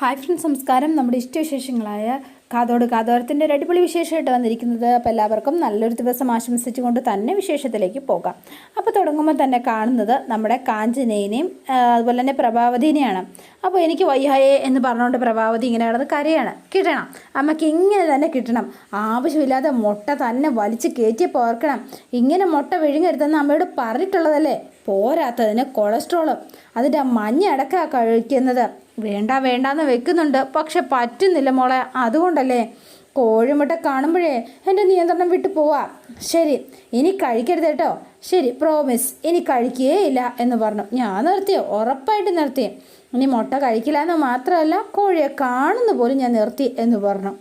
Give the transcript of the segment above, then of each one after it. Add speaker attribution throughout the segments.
Speaker 1: Hi friends നമസ്കാരം. നമ്മുടെ ഇഷ്ടവിശേഷങ്ങളായ കാതോട് കാതോരത്തിന്റെ ഒരു അടിപൊളി വിശേഷമായിട്ട് വന്നിരിക്കുന്നത് അപ്പോൾ എല്ലാവർക്കും നല്ലൊരു ദിവസം ആശംസിച്ചുകൊണ്ട് തന്നെ വിശേഷത്തിലേക്ക് പോകാം. അപ്പോൾ തുടങ്ങുമ്പോൾ തന്നെ കാണുന്നത് നമ്മുടെ കാഞ്ചനേനെയും അതുപോലെ തന്നെ പ്രഭാവതിനെയാണ്. അപ്പോൾ എനിക്ക് വയ്യായേ എന്ന് പറഞ്ഞുകൊണ്ട് പ്രഭാവതി ഇങ്ങനെ കിടന്ന് കരയാണ്. കിട്ടണം. അമ്മയ്ക്ക് ഇങ്ങനെ തന്നെ കിട്ടണം. ആവശ്യമില്ലാതെ മുട്ട തന്നെ വലിച്ച് കയറ്റി പോർക്കണം. ഇങ്ങനെ മുട്ട വിഴുങ്ങരുതെന്ന് അമ്മയോട് പറഞ്ഞിട്ടുള്ളതല്ലേ? പോരാത്തതിന് കൊളസ്ട്രോളും അതിന്റെ മഞ്ഞ അടക്ക കഴിക്കുന്നത്. വേണ്ട വേണ്ടാന്ന് വെക്കുന്നുണ്ട്. പക്ഷെ പറ്റുന്നില്ല മോളെ. അതുകൊണ്ടല്ലേ? കോഴിമുട്ട കാണുമ്പോഴേ എന്റെ നിയന്ത്രണം വിട്ടു പോവാ. ശരി ഇനി കഴിക്കരുത് കേട്ടോ. ശരി പ്രോമിസ് ഇനി കഴിക്കുകയേ ഇല്ല എന്ന് പറഞ്ഞു. ഞാൻ നിർത്തിയോ ഉറപ്പായിട്ട് നിർത്തി. ഇനി മുട്ട കഴിക്കില്ല എന്ന് മാത്രമല്ല കോഴിയെ കാണുന്ന പോലും ഞാൻ നിർത്തി എന്ന് പറഞ്ഞു.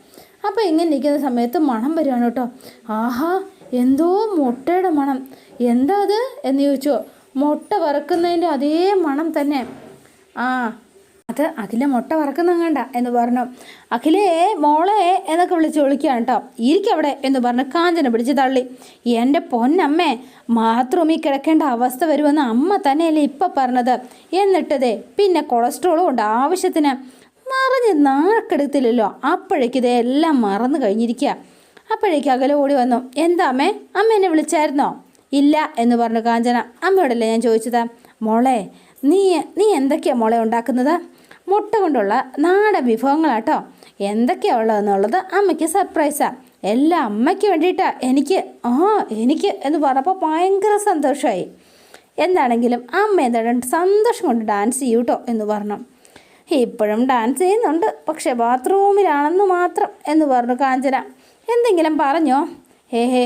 Speaker 1: അപ്പോൾ ഇങ്ങനെ നിൽക്കുന്ന സമയത്ത് മണം വരുവാണ് കേട്ടോ. ആഹാ എന്തോ മുട്ടയുടെ മണം. എന്താ അത്? എന്ന് ചോദിച്ചു. മുട്ട വറക്കുന്നതിന്റെ അതേ മണം തന്നെ. ആ അത് അഖില മുട്ട വറക്കുന്നങ്ങണ്ട എന്ന് പറഞ്ഞു. അഖിലേ മോളെ എന്നൊക്കെ വിളിച്ച് വിളിക്കുകയാണ് കേട്ടോ. ഇരിക്കവിടെ എന്ന് പറഞ്ഞ് കാഞ്ചന പിടിച്ച് തള്ളി. എന്റെ പൊന്നമ്മേ ബാത്റൂമിൽ കിടക്കേണ്ട അവസ്ഥ വരുമെന്ന് അമ്മ തന്നെയല്ലേ ഇപ്പം പറഞ്ഞത്. എന്നിട്ടതേ പിന്നെ കൊളസ്ട്രോളും ഉണ്ട് ആവശ്യത്തിന്. മറിഞ്ഞ് നാക്കെടുത്തില്ലല്ലോ അപ്പോഴേക്ക് ഇതെല്ലാം മറന്നു കഴിഞ്ഞിരിക്കുക. അപ്പോഴേക്ക് അകലെ ഓടി വന്നു. എന്താ അമ്മേ? അമ്മ എന്നെ വിളിച്ചായിരുന്നോ? ഇല്ല എന്ന് പറഞ്ഞു കാഞ്ചന. അമ്മയോടല്ലേ ഞാൻ ചോദിച്ചത്? മോളെ നീ നീ എന്തൊക്കെയാണ് മോളെ ഉണ്ടാക്കുന്നത്? മുട്ട കൊണ്ടുള്ള നാടൻ വിഭവങ്ങളാട്ടോ. എന്തൊക്കെയാ ഉള്ളതെന്നുള്ളത് അമ്മയ്ക്ക് സർപ്രൈസാണ് എല്ലാം അമ്മയ്ക്ക് വേണ്ടിയിട്ടാണ് എനിക്ക് ആ എനിക്ക് എന്ന് പറഞ്ഞപ്പോൾ ഭയങ്കര സന്തോഷമായി എന്താണെങ്കിലും അമ്മ എന്താണ് സന്തോഷം കൊണ്ട് ഡാൻസ് ചെയ്യൂ കേട്ടോ എന്ന് പറഞ്ഞു. ഇപ്പോഴും ഡാൻസ് ചെയ്യുന്നുണ്ട് പക്ഷേ ബാത്റൂമിലാണെന്ന് മാത്രം എന്ന് പറഞ്ഞു കാഞ്ചന. എന്തെങ്കിലും പറഞ്ഞോ? ഹേ ഹേ.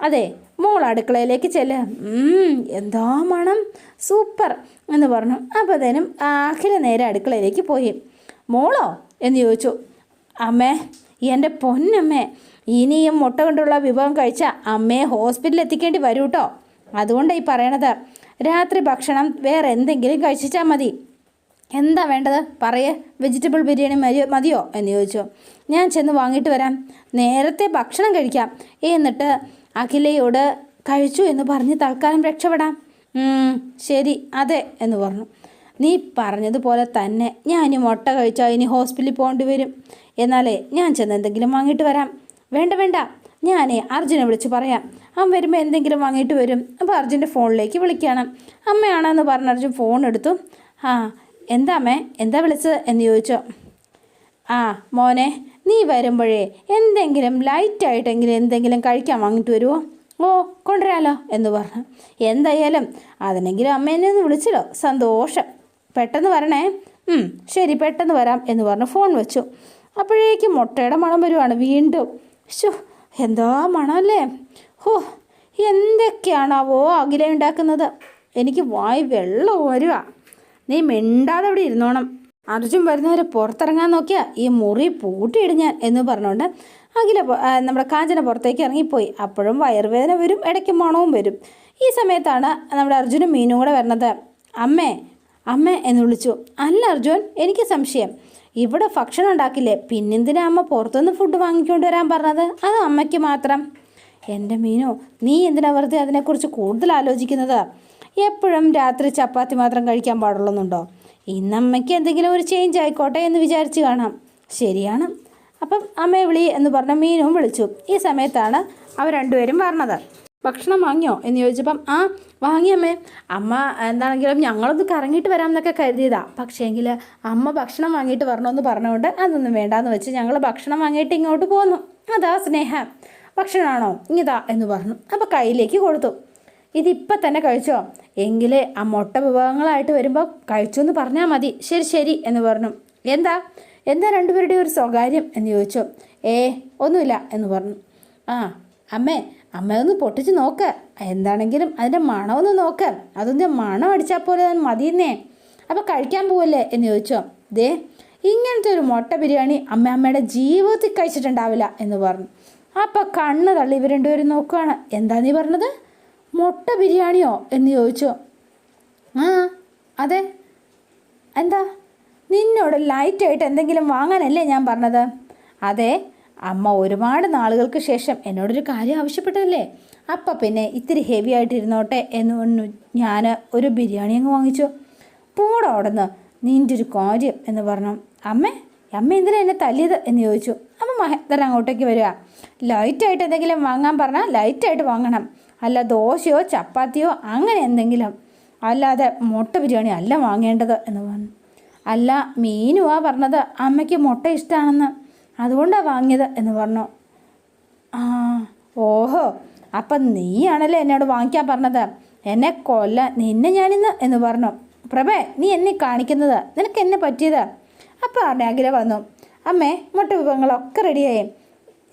Speaker 1: അതെ മോൾ അടുക്കളയിലേക്ക് ചെല്ല് എന്തോ മണം? സൂപ്പർ എന്ന് പറഞ്ഞു. അപ്പോഴത്തേനും അഖില നേരെ അടുക്കളയിലേക്ക് പോയി. മോളോ? എന്ന് ചോദിച്ചു. അമ്മേ എന്റെ പൊന്നമ്മേ ഇനിയും മുട്ട കൊണ്ടുള്ള വിഭവം കഴിച്ച അമ്മയെ ഹോസ്പിറ്റലിൽ എത്തിക്കേണ്ടി വരൂ കേട്ടോ അതുകൊണ്ടാണ് ഈ പറയണത്. രാത്രി ഭക്ഷണം വേറെ എന്തെങ്കിലും കഴിച്ചാൽ മതി. എന്താ വേണ്ടത്? പറയേ. വെജിറ്റബിൾ ബിരിയാണി മതിയോ മതിയോ? എന്ന് ചോദിച്ചു. ഞാൻ ചെന്ന് വാങ്ങിയിട്ട് വരാം. നേരത്തെ ഭക്ഷണം കഴിക്കാം. എന്നിട്ട് അഖിലയോട് കഴിച്ചു എന്ന് പറഞ്ഞ് തൽക്കാലം രക്ഷപ്പെടാം. ശരി അതെ എന്ന് പറഞ്ഞു. നീ പറഞ്ഞതുപോലെ തന്നെ ഞാൻ ഇനി മുട്ട കഴിച്ചാൽ ഇനി ഹോസ്പിറ്റലിൽ പോകേണ്ടി വരും. എന്നാലേ ഞാൻ ചെന്ന് എന്തെങ്കിലും വാങ്ങിയിട്ട് വരാം. വേണ്ട വേണ്ട ഞാനേ അർജുനെ വിളിച്ച് പറയാം. അവൻ വരുമ്പോൾ എന്തെങ്കിലും വാങ്ങിയിട്ട് വരും. അപ്പോൾ അർജുന്റെ ഫോണിലേക്ക് വിളിക്കണം. അമ്മയാണെന്ന് പറഞ്ഞ അർജുൻ ഫോൺ എടുത്തു. ആ എന്താ അമ്മേ എന്താ വിളിച്ചത്? എന്ന് ചോദിച്ചോ. ആ മോനെ നീ വരുമ്പോഴേ എന്തെങ്കിലും ലൈറ്റായിട്ടെങ്കിലും എന്തെങ്കിലും കഴിക്കാൻ വാങ്ങിയിട്ട് വരുമോ ഓ കൊണ്ടുവരാലോ എന്ന് പറഞ്ഞു. എന്തായാലും അതിനെങ്കിലും അമ്മേനെ ഒന്ന് വിളിച്ചല്ലോ സന്തോഷം. പെട്ടെന്ന് വരണേ. ശരി പെട്ടെന്ന് വരാം എന്ന് പറഞ്ഞ് ഫോൺ വെച്ചു. അപ്പോഴേക്കും മുട്ടയുടെ മണം വരുവാണ് വീണ്ടും. ശോ എന്താ മണമല്ലേ? ഹോ എന്തൊക്കെയാണാവോ അഖില ഉണ്ടാക്കുന്നത്? എനിക്ക് വായി വെള്ളം വരുക നീ മിണ്ടാതെ അവിടെ ഇരുന്നോണം. അർജുൻ വരുന്നവരെ പുറത്തിറങ്ങാൻ നോക്കിയാൽ ഈ മുറി പൂട്ടിയിടും ഞാൻ എന്ന് പറഞ്ഞുകൊണ്ട് അഖില നമ്മുടെ കാഞ്ചന പുറത്തേക്ക് ഇറങ്ങിപ്പോയി. അപ്പോഴും വയറുവേദന വരും ഇടയ്ക്ക് മണവും വരും. ഈ സമയത്താണ് നമ്മുടെ അർജുനും മീനും കൂടെ വരുന്നത്. അമ്മേ അമ്മ എന്ന് വിളിച്ചു. അല്ല അർജുൻ എനിക്ക് സംശയം. ഇവിടെ ഭക്ഷണം ഉണ്ടാക്കില്ലേ? പിന്നെന്തിനാ അമ്മ പുറത്തുനിന്ന് ഫുഡ് വാങ്ങിക്കൊണ്ട് വരാൻ പറഞ്ഞത്? അത് അമ്മയ്ക്ക് മാത്രം. എന്റെ മീനു നീ എന്തിനാ വെറുതെ അതിനെക്കുറിച്ച് കൂടുതൽ ആലോചിക്കുന്നത്? എപ്പോഴും രാത്രി ചപ്പാത്തി മാത്രം കഴിക്കാൻ പാടുള്ളൂന്നുണ്ടോ? ഇന്നമ്മയ്ക്ക് എന്തെങ്കിലും ഒരു ചേഞ്ച് ആയിക്കോട്ടെ എന്ന് വിചാരിച്ച് കാണാം. ശരിയാണ്. അപ്പം അമ്മയെ വിളി എന്ന് പറഞ്ഞ മീനും വിളിച്ചു. ഈ സമയത്താണ് അവർ രണ്ടുപേരും പറഞ്ഞത് ഭക്ഷണം വാങ്ങിയോ എന്ന് ചോദിച്ചപ്പം ആ വാങ്ങിയമ്മേ അമ്മ. എന്താണെങ്കിലും ഞങ്ങളൊന്ന് കറങ്ങിയിട്ട് വരാം എന്നൊക്കെ കരുതിയതാ. പക്ഷേങ്കിൽ അമ്മ ഭക്ഷണം വാങ്ങിയിട്ട് വരണമെന്ന് പറഞ്ഞുകൊണ്ട് അതൊന്നും വേണ്ടാന്ന് വെച്ച് ഞങ്ങൾ ഭക്ഷണം വാങ്ങിയിട്ട് ഇങ്ങോട്ട് പോന്നു. അതാ സ്നേഹം. ഭക്ഷണമാണോ ഇങ്ങിതാ എന്ന് പറഞ്ഞു. അപ്പോൾ കയ്യിലേക്ക് കൊടുത്തു. ഇതിപ്പം തന്നെ കഴിച്ചോ? എങ്കിലേ ആ മുട്ട വിഭവങ്ങളായിട്ട് വരുമ്പോൾ കഴിച്ചു എന്ന് പറഞ്ഞാൽ മതി. ശരി ശരി എന്ന് പറഞ്ഞു. എന്താ? എന്താ രണ്ടുപേരുടെയും ഒരു സ്വകാര്യം എന്ന് ചോദിച്ചു. ഏ ഒന്നുമില്ല എന്ന് പറഞ്ഞു. ആ അമ്മേ അമ്മ ഒന്ന് പൊട്ടിച്ച് നോക്ക്. എന്താണെങ്കിലും അതിന്റെ മണമൊന്ന് നോക്ക്. അതൊന്ന് മണം അടിച്ചാൽ പോലെ അത് മതിയെന്നേ. അപ്പോൾ കഴിക്കാൻ പോവല്ലേ എന്ന് ചോദിച്ചോ. ദേ ഇങ്ങനത്തെ ഒരു മുട്ട ബിരിയാണി അമ്മ അമ്മയുടെ ജീവിതത്തിൽ കഴിച്ചിട്ടുണ്ടാവില്ല എന്ന് പറഞ്ഞു. അപ്പോൾ കണ്ണ് തള്ളി ഇവർ രണ്ടുപേരും നോക്കുകയാണ് എന്താ നീ പറഞ്ഞത്? മുട്ട ബിരിയാണിയോ? എന്ന് ചോദിച്ചു. ആ അതെ. എന്താ? നിന്നോട് ലൈറ്റായിട്ട് എന്തെങ്കിലും വാങ്ങാനല്ലേ ഞാൻ പറഞ്ഞത്? അതെ അമ്മ ഒരുപാട് നാളുകൾക്ക് ശേഷം എന്നോടൊരു കാര്യം ആവശ്യപ്പെട്ടതല്ലേ? അപ്പം പിന്നെ ഇത്തിരി ഹെവി ആയിട്ട് ഇരുന്നോട്ടെ എന്ന് പറഞ്ഞു. ഞാൻ ഒരു ബിരിയാണി അങ്ങ് വാങ്ങിച്ചു. പോടാ അവിടെ നിന്ന് നിന്റെ ഒരു കാര്യം എന്ന് പറഞ്ഞു. അമ്മേ അമ്മ എന്തിനാ എന്നെ തല്ലിയത്? എന്ന് ചോദിച്ചു. അമ്മ മഹേന്ദ്രൻ അങ്ങോട്ടേക്ക് വരിക. ലൈറ്റായിട്ട് എന്തെങ്കിലും വാങ്ങാൻ പറഞ്ഞാൽ ലൈറ്റായിട്ട് വാങ്ങണം. അല്ല ദോശയോ ചപ്പാത്തിയോ അങ്ങനെ എന്തെങ്കിലും. അല്ലാതെ മുട്ട ബിരിയാണി അല്ല വാങ്ങേണ്ടത് എന്ന് പറഞ്ഞു. അല്ല മീനുവാ പറഞ്ഞത് അമ്മയ്ക്ക് മുട്ട ഇഷ്ടമാണെന്ന് അതുകൊണ്ടാണ് വാങ്ങിയത് എന്ന് പറഞ്ഞു. ആ ഓഹോ അപ്പം നീയാണല്ലേ എന്നോട് വാങ്ങിക്കാൻ പറഞ്ഞത്. എന്നെ കൊല്ല നിന്നെ ഞാനിന്ന് എന്ന് പറഞ്ഞു. പ്രഭേ നീ എന്നെ കാണിക്കുന്നത്? നിനക്ക് എന്നെ പറ്റിയത്? അപ്പോൾ ആഗ്രഹം വന്നു. അമ്മേ മുട്ട വിഭവങ്ങളൊക്കെ റെഡിയായി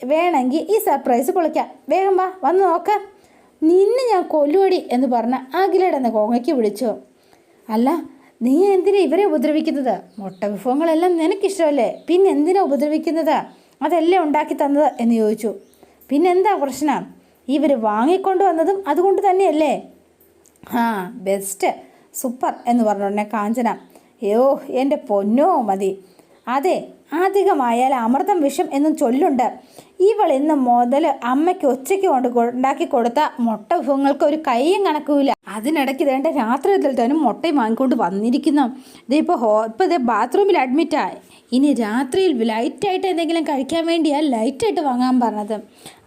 Speaker 1: വേണമെങ്കിൽ ഈ സർപ്രൈസ് പൊളിക്കാം. വേഗം വാ വന്ന് നോക്ക. നിന്നെ ഞാൻ കൊല്ലുവടി എന്ന് പറഞ്ഞ അഖിലയുടെ എന്ന് കോങ്ങയ്ക്ക് വിളിച്ചു. അല്ല നീ എന്തിനാ ഇവരെ ഉപദ്രവിക്കുന്നത്? മുട്ട വിഭവങ്ങളെല്ലാം നിനക്കിഷ്ടമല്ലേ? പിന്നെ എന്തിനാ ഉപദ്രവിക്കുന്നത്? അതല്ലേ ഉണ്ടാക്കി തന്നത് എന്ന് ചോദിച്ചു. പിന്നെന്താ പ്രശ്നം? ഇവർ വാങ്ങിക്കൊണ്ട് വന്നതും അതുകൊണ്ട് തന്നെയല്ലേ? ആ ബെസ്റ്റ് സൂപ്പർ എന്ന് പറഞ്ഞുടനെ കാഞ്ചന. അയ്യോ എന്റെ പൊന്നോ മതി. അതെ അധികമായാൽ അമൃതം വിഷം എന്നും ചൊല്ലുണ്ട്. ഇവൾ ഇന്ന് മുതൽ അമ്മയ്ക്ക് ഒച്ചയ്ക്ക് കൊണ്ട് ഉണ്ടാക്കി കൊടുത്ത മുട്ട വിഭവങ്ങൾക്ക് ഒരു കൈയും കണക്കുമില്ല. അതിനിടയ്ക്ക് ഇതേണ്ട രാത്രി തന്നെ മുട്ടയും വാങ്ങിക്കൊണ്ട് വന്നിരിക്കുന്നു. ഇതിപ്പോൾ ഹോ ഇപ്പോൾ ഇത് ബാത്റൂമിൽ അഡ്മിറ്റായി ഇനി രാത്രിയിൽ ലൈറ്റായിട്ട് എന്തെങ്കിലും കഴിക്കാൻ വേണ്ടിയാണ് ലൈറ്റായിട്ട് വാങ്ങാൻ പറഞ്ഞത്.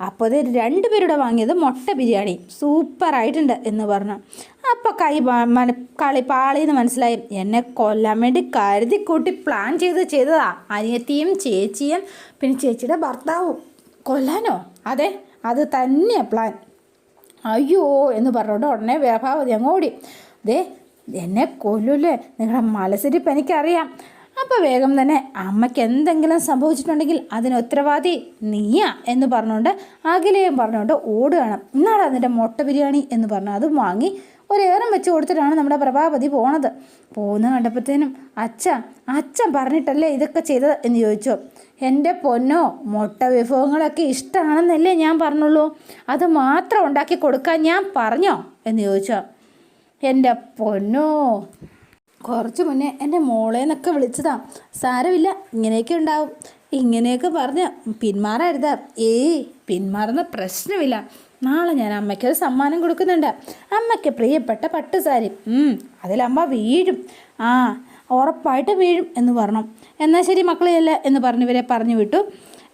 Speaker 1: അപ്പോൾ ഇത് രണ്ടുപേരുടെ വാങ്ങിയത് മുട്ട ബിരിയാണി. സൂപ്പറായിട്ടുണ്ട് എന്ന് പറഞ്ഞു. അപ്പോൾ കൈ മന- കളി പാളിന്ന് മനസ്സിലായി. എന്നെ കൊല്ലാൻ വേണ്ടി കരുതി കൂട്ടി പ്ലാൻ ചെയ്ത് ചെയ്തതാ. അനിയത്തിയും ചേച്ചിയും പിന്നെ ചേച്ചിയുടെ ഭർത്താവും. കൊല്ലാനോ? അതെ അത് തന്നെയാണ് പ്ലാൻ അയ്യോ എന്ന് പറഞ്ഞോണ്ട് ഉടനെ വ്യാപാവതി അങ്ങ് ഓടി. ദേ എന്നെ കൊല്ലൂലേ നിങ്ങളുടെ മലസരിപ്പ് എനിക്കറിയാം. അപ്പോൾ വേഗം തന്നെ അമ്മയ്ക്ക് എന്തെങ്കിലും സംഭവിച്ചിട്ടുണ്ടെങ്കിൽ അതിന് ഉത്തരവാദി നീയാ എന്ന് പറഞ്ഞുകൊണ്ട് അഖിലയും പറഞ്ഞുകൊണ്ട് ഓടുകയാണ്. ഇന്നാടാ നിന്റെ മുട്ട ബിരിയാണി എന്ന് പറഞ്ഞു അതും വാങ്ങി ഒരേറും വെച്ച് കൊടുത്തിട്ടാണ് നമ്മുടെ പ്രഭാപതി പോണത്. പോകുന്ന കണ്ടപ്പോഴത്തേനും അച്ഛ അച്ഛൻ പറഞ്ഞിട്ടല്ലേ ഇതൊക്കെ ചെയ്തത് എന്ന് ചോദിച്ചു. എന്റെ പൊന്നോ മുട്ട വിഭവങ്ങളൊക്കെ ഇഷ്ടമാണെന്നല്ലേ ഞാൻ പറഞ്ഞുള്ളൂ. അത് മാത്രം ഉണ്ടാക്കി കൊടുക്കാൻ ഞാൻ പറഞ്ഞോ എന്ന് ചോദിച്ചോ. എന്റെ പൊന്നോ കുറച്ച് മുന്നേ എന്റെ മോളേന്നൊക്കെ വിളിച്ചതാ. സാരമില്ല ഇങ്ങനെയൊക്കെ ഉണ്ടാവും. ഇങ്ങനെയൊക്കെ പറഞ്ഞ് പിന്മാറരുത്. ഏയ് പിന്മാറുന്ന പ്രശ്നമില്ല. നാളെ ഞാൻ അമ്മയ്ക്കൊരു സമ്മാനം കൊടുക്കുന്നുണ്ട്. അമ്മയ്ക്ക് പ്രിയപ്പെട്ട പട്ടുസാരി അതിലമ്മ വീഴും. ആ ഉറപ്പായിട്ട് വീഴും എന്ന് പറഞ്ഞു. എന്നാൽ ശരി മക്കളെയല്ല എന്ന് പറഞ്ഞിവരെ പറഞ്ഞു വിട്ടു.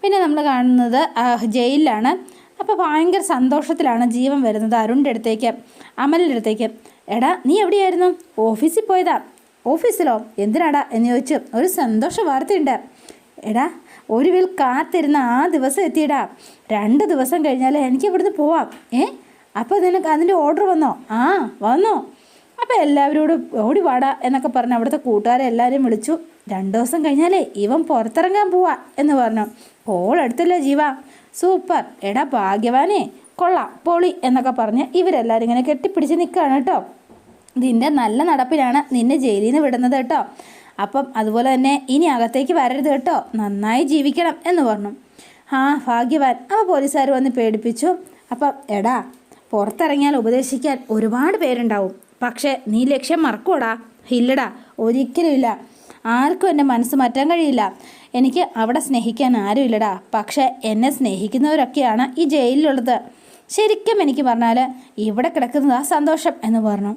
Speaker 1: പിന്നെ നമ്മൾ കാണുന്നത് ജയിലിലാണ്. അപ്പോൾ ഭയങ്കര സന്തോഷത്തിലാണ് ജീവൻ വരുന്നത് അരുണിന്റെ അടുത്തേക്ക് അമലിന്റെ അടുത്തേക്ക്. എടാ നീ എവിടെയായിരുന്നു? ഓഫീസിൽ പോയതാ. ഓഫീസിലോ? എന്തിനാടാ? എന്ന് ചോദിച്ചു ഒരു സന്തോഷ വാർത്തയുണ്ട്. എടാ ഒരു വിൽ കാത്തിരുന്ന ആ ദിവസം എത്തിയിടാം. രണ്ട് ദിവസം കഴിഞ്ഞാൽ എനിക്ക് ഇവിടുന്ന് പോവാം. ഏ? അപ്പോൾ നിനക്ക് അതിന്റെ ഓർഡർ വന്നോ? ആ വന്നോ. അപ്പോൾ എല്ലാവരോടും ഓടി വാടാ എന്നൊക്കെ പറഞ്ഞ് അവിടുത്തെ കൂട്ടുകാരെ എല്ലാവരെയും വിളിച്ചു. രണ്ട് ദിവസം കഴിഞ്ഞാലേ ഇവൻ പുറത്തിറങ്ങാൻ പോവാ എന്ന് പറഞ്ഞു. കോൾ എടുത്തല്ലോ ജീവ. സൂപ്പർ. എടാ ഭാഗ്യവാനെ. കൊള്ളാം. പൊളി എന്നൊക്കെ പറഞ്ഞ് ഇവരെല്ലാവരും ഇങ്ങനെ കെട്ടിപ്പിടിച്ച് നിൽക്കുകയാണ് കേട്ടോ. നിന്റെ നല്ല നടപ്പിലാണ് നിന്നെ ജയിലിൽ നിന്ന് വിടുന്നത് കേട്ടോ. അപ്പം അതുപോലെ തന്നെ ഇനി അകത്തേക്ക് വരരുത് കേട്ടോ. നന്നായി ജീവിക്കണം എന്ന് പറഞ്ഞു. ആ ഭാഗ്യവാൻ. അപ്പോൾ പോലീസുകാർ വന്ന് പേടിപ്പിച്ചു. അപ്പം എടാ പുറത്തിറങ്ങിയാൽ ഉപദേശിക്കാൻ ഒരുപാട് പേരുണ്ടാവും. പക്ഷേ നീ ലക്ഷ്യം മറക്കൂടാ. ഇല്ലടാ ഒരിക്കലും ഇല്ല. ആർക്കും എന്റെ മനസ്സ് മാറ്റാൻ കഴിയില്ല. എനിക്ക് അവിടെ സ്നേഹിക്കാൻ ആരുമില്ലടാ പക്ഷേ എന്നെ സ്നേഹിക്കുന്നവരൊക്കെയാണ് ഈ ജയിലിലുള്ളത്. ശരിക്കും എനിക്ക് പറഞ്ഞാൽ ഇവിടെ കിടക്കുന്നത് ആ സന്തോഷം എന്ന് പറഞ്ഞു.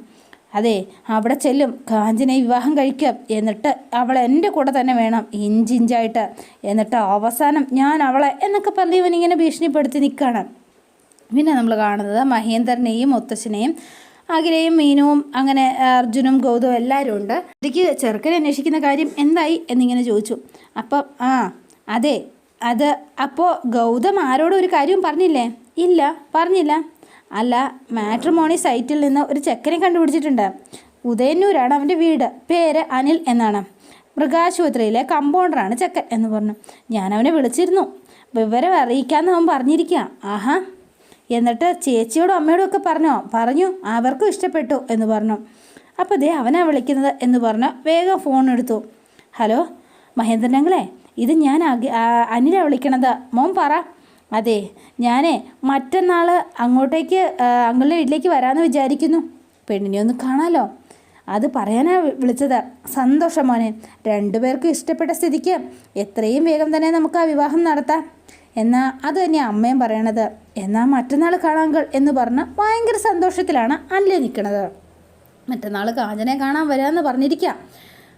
Speaker 1: അതെ അവിടെ ചെല്ലും. കാഞ്ചനെ വിവാഹം കഴിക്കാം. എന്നിട്ട് അവൾ എന്റെ കൂടെ തന്നെ വേണം. ഇഞ്ചിഞ്ചായിട്ട് എന്നിട്ട് അവസാനം ഞാൻ അവളെ എന്നൊക്കെ പറഞ്ഞ് ഇവനിങ്ങനെ ഭീഷണിപ്പെടുത്തി നിൽക്കുകയാണ് പിന്നെ നമ്മൾ കാണുന്നത് മഹേന്ദ്രനെയും മുത്തശ്ശനെയും അഖിലയും മീനുവും അങ്ങനെ അർജുനും ഗൗതവും എല്ലാവരും ഉണ്ട്. ഇതിക്ക് ചെറുക്കനെ അന്വേഷിക്കുന്ന കാര്യം എന്തായി എന്നിങ്ങനെ ചോദിച്ചു. അപ്പം ആ അതെ അത് അപ്പോൾ ഗൗതം ആരോടും ഒരു കാര്യം പറഞ്ഞില്ലേ? ഇല്ല പറഞ്ഞില്ല. അല്ല മാട്രിമോണി സൈറ്റിൽ നിന്ന് ഒരു ചെക്കനെ കണ്ടുപിടിച്ചിട്ടുണ്ട്. ഉദയന്നൂരാണ് അവന്റെ വീട്. പേര് അനിൽ എന്നാണ്. മൃഗാശുപത്രിയിലെ കമ്പൗണ്ടറാണ് ചെക്കൻ എന്ന് പറഞ്ഞു. ഞാൻ അവനെ വിളിച്ചിരുന്നു. വിവരം അറിയിക്കാമെന്ന് അവൻ പറഞ്ഞിരിക്കുക ആഹാ. എന്നിട്ട് ചേച്ചിയോടും അമ്മയോടും ഒക്കെ പറഞ്ഞോ? പറഞ്ഞു അവർക്കും ഇഷ്ടപ്പെട്ടു എന്ന് പറഞ്ഞു. അപ്പോൾ ദേ അവനാ വിളിക്കുന്നത് എന്ന് പറഞ്ഞ് വേഗം ഫോൺ എടുത്തു. ഹലോ മഹേന്ദ്രനങ്ങളെ ഇത് ഞാൻ അനില വിളിക്കണത്. മോൻ പറ. അതെ ഞാനേ മറ്റന്നാൾ അങ്ങോട്ടേക്ക് ആ, അങ്ങളുടെ വീട്ടിലേക്ക് വരാമെന്ന് വിചാരിക്കുന്നു. പെണ്ണിനെ ഒന്ന് കാണാലോ? അത് പറയാനാ വിളിച്ചത്. സന്തോഷം മോനെ. രണ്ടുപേർക്കും ഇഷ്ടപ്പെട്ട സ്ഥിതിക്ക് എത്രയും വേഗം തന്നെ നമുക്ക് ആ വിവാഹം നടത്താം. എന്നാൽ അത് തന്നെ അമ്മയും പറയണത്. എന്നാൽ മറ്റന്നാൾ കാണാങ്കൾ എന്ന് പറഞ്ഞ് ഭയങ്കര സന്തോഷത്തിലാണ് അല്ലേ നിൽക്കുന്നത് മറ്റന്നാൾ കാഞ്ചനെ കാണാൻ വരാമെന്ന് പറഞ്ഞിരിക്കാം.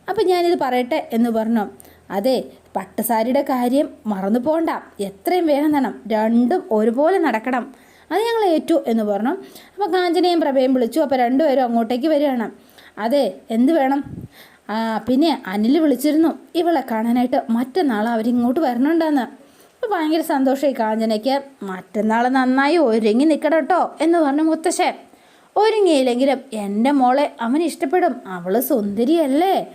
Speaker 1: അപ്പം ഞാനിത് പറയട്ടെ എന്ന് പറഞ്ഞു. അതെ പട്ടുസാരിയുടെ കാര്യം മറന്നു പോകണ്ട എത്രയും വേഗം തരണം. രണ്ടും ഒരുപോലെ നടക്കണം. അത് ഞങ്ങൾ ഏറ്റു എന്ന് പറഞ്ഞു. അപ്പോൾ കാഞ്ചനയും പ്രഭയും വിളിച്ചു. അപ്പോൾ രണ്ടുപേരും അങ്ങോട്ടേക്ക് വരികയാണ്. അതെ എന്ത് വേണം? പിന്നെ അനിൽ വിളിച്ചിരുന്നു. ഇവളെ കാണാനായിട്ട് മറ്റന്നാൾ അവരിങ്ങോട്ട് വരണുണ്ടെന്ന്. അപ്പോൾ ഭയങ്കര സന്തോഷമായി കാഞ്ചനയ്ക്ക്. മറ്റന്നാൾ നന്നായി ഒരുങ്ങി നിൽക്കണം എന്ന് പറഞ്ഞു മുത്തശ്ശൻ. ഒരുങ്ങിയില്ലെങ്കിലും എന്റെ മോളെ അവൻ ഇഷ്ടപ്പെടും. അവൾ സുന്ദരിയല്ലേ?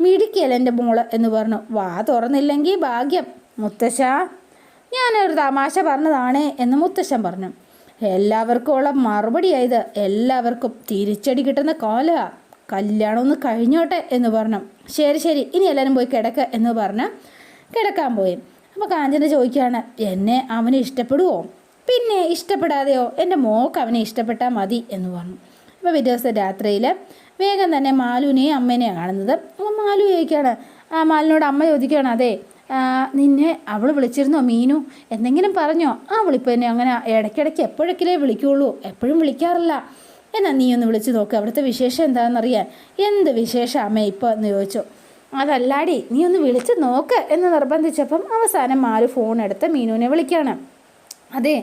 Speaker 1: മിടുക്കിയല്ല എന്റെ മോൾ എന്ന് പറഞ്ഞു. വാ തുറന്നില്ലെങ്കിൽ ഭാഗ്യം. മുത്തശ്ശ ഞാനൊരു തമാശ പറഞ്ഞതാണേ എന്ന് മുത്തശ്ശൻ പറഞ്ഞു. എല്ലാവർക്കും ഉള്ള മറുപടിയായത് എല്ലാവർക്കും തിരിച്ചടി കിട്ടുന്ന കോല. കല്യാണം ഒന്ന് കഴിഞ്ഞോട്ടെ എന്ന് പറഞ്ഞു. ശരി ശരി ഇനി എല്ലാവരും പോയി കിടക്ക എന്ന് പറഞ്ഞ് കിടക്കാൻ പോയി. അപ്പോൾ കാഞ്ചന ചോദിക്കുകയാണ് എന്നെ അവന് ഇഷ്ടപ്പെടുവോ? പിന്നെ ഇഷ്ടപ്പെടാതെയോ? എന്റെ മോക്ക് അവനെ ഇഷ്ടപ്പെട്ടാൽ മതി എന്ന് പറഞ്ഞു. അപ്പോൾ പിറ്റേ ദിവസം രാത്രിയിൽ വേഗം തന്നെ മാലുവിനെയും അമ്മേനെയാണ് കാണുന്നത്. അപ്പം മാലു ചോദിക്കുകയാണ് ആ മാലിനോട് അമ്മ ചോദിക്കുകയാണ് അതെ നിന്നെ അവൾ വിളിച്ചിരുന്നോ മീനു? എന്തെങ്കിലും പറഞ്ഞോ? ആ വിളിപ്പ് തന്നെ അങ്ങനെ ഇടയ്ക്കിടയ്ക്ക് എപ്പോഴൊക്കെ വിളിക്കുള്ളൂ എപ്പോഴും വിളിക്കാറില്ല. എന്നാൽ നീ ഒന്ന് വിളിച്ച് നോക്ക് അവിടുത്തെ വിശേഷം എന്താണെന്നറിയാൻ. എന്ത് വിശേഷം അമ്മ? ഇപ്പോൾ എന്ന് ചോദിച്ചു. അതല്ലാടി നീ ഒന്ന് വിളിച്ച് നോക്ക് എന്ന് നിർബന്ധിച്ചപ്പം അവസാനം മാലു ഫോൺ എടുത്ത് മീനുവിനെ വിളിക്കുകയാണ്. അതെ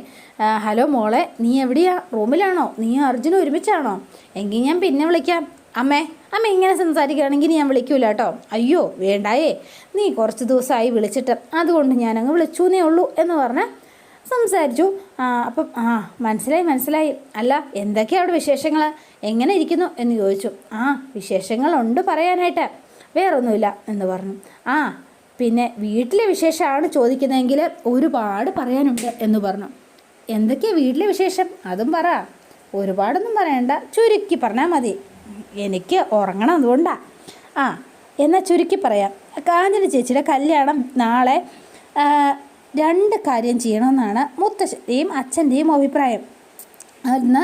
Speaker 1: ഹലോ മോളെ നീ എവിടെയാ? റൂമിലാണോ? നീ അർജുനും ഒരുമിച്ചാണോ? എങ്കിൽ ഞാൻ പിന്നെ വിളിക്കാം. അമ്മേ അമ്മ ഇങ്ങനെ സംസാരിക്കുകയാണെങ്കിൽ ഞാൻ വിളിക്കൂല കേട്ടോ. അയ്യോ വേണ്ടായേ. നീ കുറച്ച് ദിവസമായി വിളിച്ചിട്ട് അതുകൊണ്ട് ഞാനങ്ങ് വിളിച്ചൂന്നേ ഉള്ളൂ എന്ന് പറഞ്ഞ് സംസാരിച്ചു. അപ്പം ആ മനസ്സിലായി മനസ്സിലായി. അല്ല എന്തൊക്കെയാണ് അവിടെ വിശേഷങ്ങൾ എങ്ങനെ ഇരിക്കുന്നു എന്ന് ചോദിച്ചു. ആ വിശേഷങ്ങളുണ്ട് പറയാനായിട്ട്. വേറൊന്നുമില്ല എന്ന് പറഞ്ഞു. ആ പിന്നെ വീട്ടിലെ വിശേഷമാണ് ചോദിക്കുന്നതെങ്കിൽ ഒരുപാട് പറയാനുണ്ട് എന്ന് പറഞ്ഞു. എന്തൊക്കെയാണ് വീട്ടിലെ വിശേഷം? അതും പറ. ഒരുപാടൊന്നും പറയണ്ട. ചുരുക്കി പറഞ്ഞാൽ മതി. എനിക്ക് ഉറങ്ങണം അതുകൊണ്ടാണ് ആ എന്നാൽ ചുരുക്കി പറയാം. കാഞ്ഞിരി ചേച്ചിയുടെ കല്യാണം നാളെ രണ്ട് കാര്യം ചെയ്യണമെന്നാണ് മുത്തശ്ശന്റെയും അച്ഛന്റെയും അഭിപ്രായം. ഒന്ന്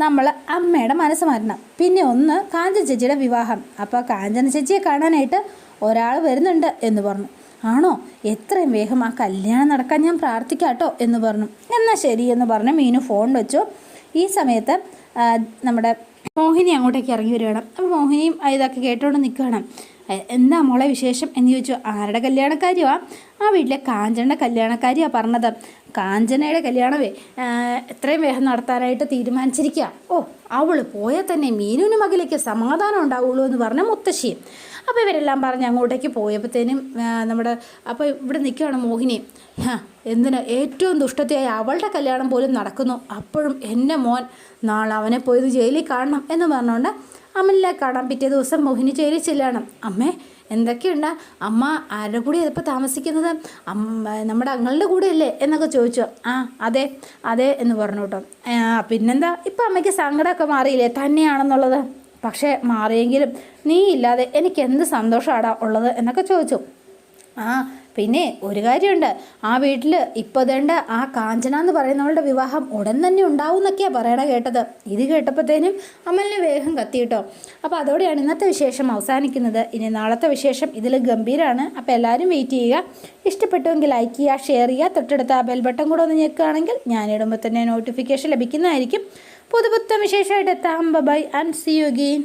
Speaker 1: നമ്മൾ അമ്മയുടെ മനസ്സ് മാറ്റണം. പിന്നെ ഒന്ന് കാഞ്ചന ചേച്ചിയുടെ വിവാഹം. അപ്പോൾ കാഞ്ചന ചേച്ചിയെ കാണാനായിട്ട് ഒരാൾ വരുന്നുണ്ട് എന്ന് പറഞ്ഞു. ആണോ? എത്രയും വേഗം ആ കല്യാണം നടക്കാൻ ഞാൻ പ്രാർത്ഥിക്കാം കേട്ടോ എന്ന് പറഞ്ഞു. എന്നാൽ ശരി എന്ന് പറഞ്ഞ് മീനു ഫോൺ വെച്ചു. ഈ സമയത്ത് നമ്മുടെ മോഹിനി അങ്ങോട്ടേക്ക് ഇറങ്ങി വരികയാണ്. അപ്പോൾ മോഹിനിയും ഇതൊക്കെ കേട്ടോണ്ട് നിൽക്കുകയാണ് എന്താ മോളെ വിശേഷം എന്ന് ചോദിച്ചു. ആരുടെ കല്യാണക്കാരിയാ? ആ വീട്ടിലെ കാഞ്ചനയുടെ കല്യാണക്കാരിയാ പറഞ്ഞത്. കാഞ്ചനയുടെ കല്യാണമേ എത്രയും വേഗം നടത്താനായിട്ട് തീരുമാനിച്ചിരിക്കുക ഓ അവൾ പോയാൽ തന്നെ മീനുവിന് മകളിലേക്ക് സമാധാനം ഉണ്ടാവുള്ളൂ എന്ന് പറഞ്ഞ മുത്തശ്ശി അപ്പോൾ ഇവരെല്ലാം പറഞ്ഞ് അങ്ങോട്ടേക്ക് പോയപ്പോഴത്തേനും നമ്മുടെ അപ്പോൾ ഇവിടെ നിൽക്കുകയാണ് മോഹിനി. എന്തിന്? ഏറ്റവും ദുഷ്ടതയായ അവളുടെ കല്യാണം പോലും നടക്കുന്നു. അപ്പോഴും എന്റെ മോൻ നാളെ അവനെ പോയത് ജയിലിൽ കാണണം എന്ന് പറഞ്ഞുകൊണ്ട് അമലിനെ കാണാൻ പിറ്റേ ദിവസം മോഹിനി ജയിലിൽ ചെല്ലണം. അമ്മേ എന്തൊക്കെയുണ്ട്? അമ്മ ആരുടെ കൂടെ ഇപ്പോൾ താമസിക്കുന്നത്? നമ്മുടെ അങ്ങളുടെ കൂടെ അല്ലേ എന്നൊക്കെ ചോദിച്ചു. ആ അതെ അതെ എന്ന് പറഞ്ഞു കേട്ടോ. പിന്നെന്താ? ഇപ്പം അമ്മയ്ക്ക് സങ്കടമൊക്കെ മാറിയില്ലേ? തന്നെയാണെന്നുള്ളത്. പക്ഷേ മാറിയെങ്കിലും നീ ഇല്ലാതെ എനിക്ക് എന്ത് സന്തോഷമാടാ ഉള്ളത് എന്നൊക്കെ ചോദിച്ചു. ആ പിന്നെ ഒരു കാര്യമുണ്ട്. ആ വീട്ടിൽ ഇപ്പോൾ തേണ്ട ആ കാഞ്ചന എന്ന് പറയുന്നവളുടെ വിവാഹം ഉടൻ തന്നെ ഉണ്ടാവും എന്നൊക്കെയാണ് പറയണ കേട്ടത്. ഇത് കേട്ടപ്പോഴത്തേനും അമലിന് വേഗം കത്തിയിട്ടോ. അപ്പോൾ അതോടെയാണ് ഇന്നത്തെ വിശേഷം അവസാനിക്കുന്നത്. ഇനി നാളത്തെ വിശേഷം ഇതിൽ ഗംഭീരമാണ് അപ്പോൾ എല്ലാവരും വെയിറ്റ് ചെയ്യുക. ഇഷ്ടപ്പെട്ടുവെങ്കിൽ ലൈക്ക് ചെയ്യുക ഷെയർ ചെയ്യുക. തൊട്ടടുത്ത ആ ബെൽ ബട്ടൺ കൂടെ ഒന്ന് ഞെക്കുകയാണെങ്കിൽ ഞാനിടുമ്പോൾ തന്നെ നോട്ടിഫിക്കേഷൻ ലഭിക്കുന്നതായിരിക്കും. പുതുപുത്തൻ വിശേഷമായിട്ട് എത്താം. Bye and see you again